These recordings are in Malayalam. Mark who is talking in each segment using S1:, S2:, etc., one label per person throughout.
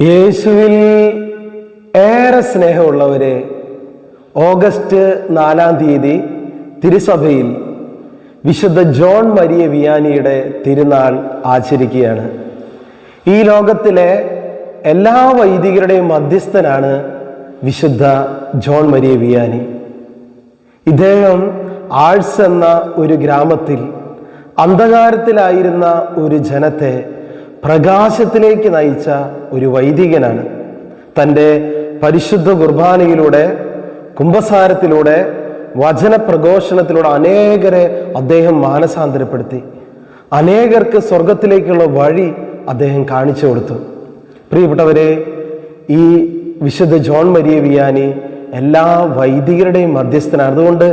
S1: യേശുവിൽ ഏറെ സ്നേഹമുള്ളവരെ ഓഗസ്റ്റ് നാലാം തീയതി തിരുസഭയിൽ വിശുദ്ധ ജോൺ മരിയ വിയാനിയുടെ തിരുനാൾ ആചരിക്കുകയാണ്. ഈ ലോകത്തിലെ എല്ലാ വൈദികരുടെയും മധ്യസ്ഥനാണ് വിശുദ്ധ ജോൺ മരിയ വിയാനി. ഇദ്ദേഹം ആഴ്സ് എന്ന ഒരു ഗ്രാമത്തിൽ അന്ധകാരത്തിലായിരുന്ന ഒരു ജനത്തെ പ്രകാശത്തിലേക്ക് നയിച്ച ഒരു വൈദികനാണ്. തന്റെ പരിശുദ്ധ കുർബാനയിലൂടെ കുംഭസാരത്തിലൂടെ വചനപ്രഘോഷണത്തിലൂടെ അനേകരെ അദ്ദേഹം മാനസാന്തരപ്പെടുത്തി. അനേകർക്ക് സ്വർഗത്തിലേക്കുള്ള വഴി അദ്ദേഹം കാണിച്ചു കൊടുത്തു. പ്രിയപ്പെട്ടവരെ ഈ വിശുദ്ധ ജോൺ മരിയ വിയാനി എല്ലാ വൈദികരുടെയും മധ്യസ്ഥനാണ്. അതുകൊണ്ട്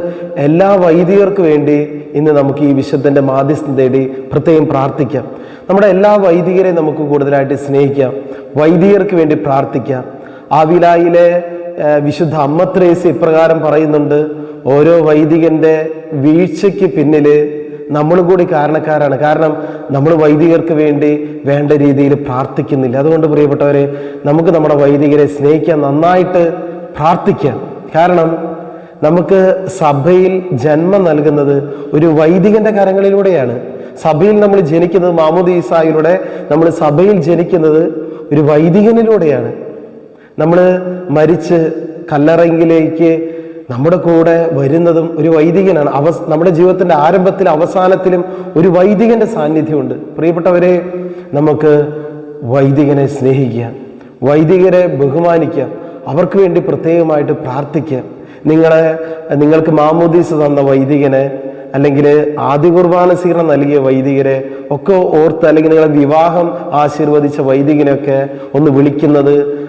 S1: എല്ലാ വൈദികർക്ക് വേണ്ടി ഇന്ന് നമുക്ക് ഈ വിശുദ്ധന്റെ മാധ്യസ്ഥം തേടി പ്രത്യേകം പ്രാർത്ഥിക്കാം. നമ്മുടെ എല്ലാ വൈദികരെയും നമുക്ക് കൂടുതലായിട്ട് സ്നേഹിക്കാം. വൈദികർക്ക് വേണ്ടി പ്രാർത്ഥിക്കാം. ആവിലായിലെ വിശുദ്ധ അമ്മത്രേസ് ഇപ്രകാരം പറയുന്നുണ്ട് ഓരോ വൈദികന്റെ വീഴ്ചയ്ക്ക് പിന്നിൽ നമ്മളും കൂടി കാരണക്കാരാണ്. കാരണം നമ്മൾ വൈദികർക്ക് വേണ്ടി വേണ്ട രീതിയിൽ പ്രാർത്ഥിക്കുന്നില്ല. അതുകൊണ്ട് പ്രിയപ്പെട്ടവരെ നമുക്ക് നമ്മുടെ വൈദികരെ സ്നേഹിക്കാൻ നന്നായിട്ട് പ്രാർത്ഥിക്കാം. കാരണം നമുക്ക് സഭയിൽ ജന്മം നൽകുന്നത് ഒരു വൈദികന്റെ കരങ്ങളിലൂടെയാണ്. സഭയിൽ നമ്മൾ ജനിക്കുന്നത് മാമൂദ് ഈസായിലൂടെ നമ്മൾ സഭയിൽ ജനിക്കുന്നത് ഒരു വൈദികനിലൂടെയാണ്. നമ്മൾ മരിച്ച് കല്ലറയിലേക്ക് നമ്മുടെ കൂടെ വരുന്നതും ഒരു വൈദികനാണ്. അവ നമ്മുടെ ജീവിതത്തിന്റെ ആരംഭത്തിലും അവസാനത്തിലും ഒരു വൈദികന്റെ സാന്നിധ്യമുണ്ട്. പ്രിയപ്പെട്ടവരെ നമുക്ക് വൈദികനെ സ്നേഹിക്കുക വൈദികരെ ബഹുമാനിക്കുക അവർക്ക് വേണ്ടി പ്രത്യേകമായിട്ട് പ്രാർത്ഥിക്കാം നിങ്ങളെ നിങ്ങൾക്ക് മാമോദീസ് തന്ന വൈദികനെ അല്ലെങ്കിൽ ആദ്യ കുർബാന സ്വീകരണം നൽകിയ വൈദികരെ ഒക്കെ ഓർത്ത് അല്ലെങ്കിൽ നിങ്ങളെ വിവാഹം ആശീർവദിച്ച വൈദികനെയൊക്കെ ഒന്ന് വിളിക്കുന്നത്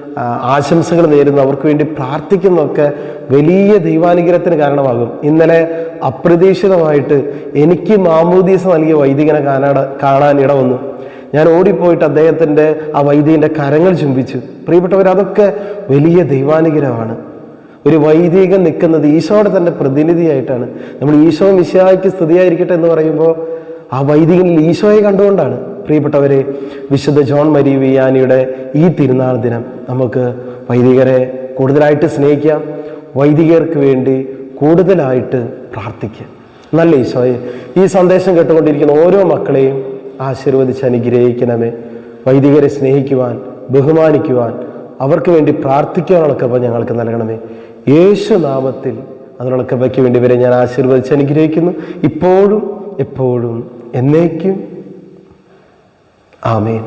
S1: ആശംസകൾ നേരുന്നു അവർക്ക് വേണ്ടി പ്രാർത്ഥിക്കുന്നതൊക്കെ വലിയ ദൈവാനുഗ്രഹത്തിന് കാരണമാകും. ഇന്നലെ അപ്രതീക്ഷിതമായിട്ട് എനിക്ക് മാമൂദീസ നൽകിയ വൈദികനെ കാണാൻ കാണാൻ ഇട വന്നു ഞാൻ ഓടിപ്പോയിട്ട് അദ്ദേഹത്തിന്റെ ആ വൈദികന്റെ കരങ്ങൾ ചുംബിച്ചു. പ്രിയപ്പെട്ടവർ അതൊക്കെ വലിയ ദൈവാനുഗ്രഹമാണ്. ഒരു വൈദികൻ നിൽക്കുന്നത് ഈശോയുടെ തന്നെ പ്രതിനിധിയായിട്ടാണ്. നമ്മൾ ഈശോ വിശയായിക്ക് സ്തുതിയായിരിക്കട്ടെ എന്ന് പറയുമ്പോൾ ആ വൈദികനിൽ ഈശോയെ കണ്ടുകൊണ്ടാണ്. പ്രിയപ്പെട്ടവരെ വിശുദ്ധ ജോൺ മരി വിയാനിയുടെ ഈ തിരുനാൾ ദിനം നമുക്ക് വൈദികരെ കൂടുതലായിട്ട് സ്നേഹിക്കാം. വൈദികർക്ക് വേണ്ടി കൂടുതലായിട്ട് പ്രാർത്ഥിക്കാം. നല്ല ഈശോയെ ഈ സന്ദേശം കേട്ടുകൊണ്ടിരിക്കുന്ന ഓരോ മക്കളെയും ആശീർവദിച്ച് അനുഗ്രഹിക്കണമേ. വൈദികരെ സ്നേഹിക്കുവാൻ ബഹുമാനിക്കുവാൻ അവർക്ക് വേണ്ടി പ്രാർത്ഥിക്കുവാനുള്ള കൃപ ഞങ്ങൾക്ക് നൽകണമേ. യേശു നാമത്തിൽ അതിനുള്ള കൃപയ്ക്ക് വേണ്ടി വരെ ഞാൻ ആശീർവദിച്ച് അനുഗ്രഹിക്കുന്നു. ഇപ്പോഴും എപ്പോഴും എന്നേക്കും. ആമേൻ.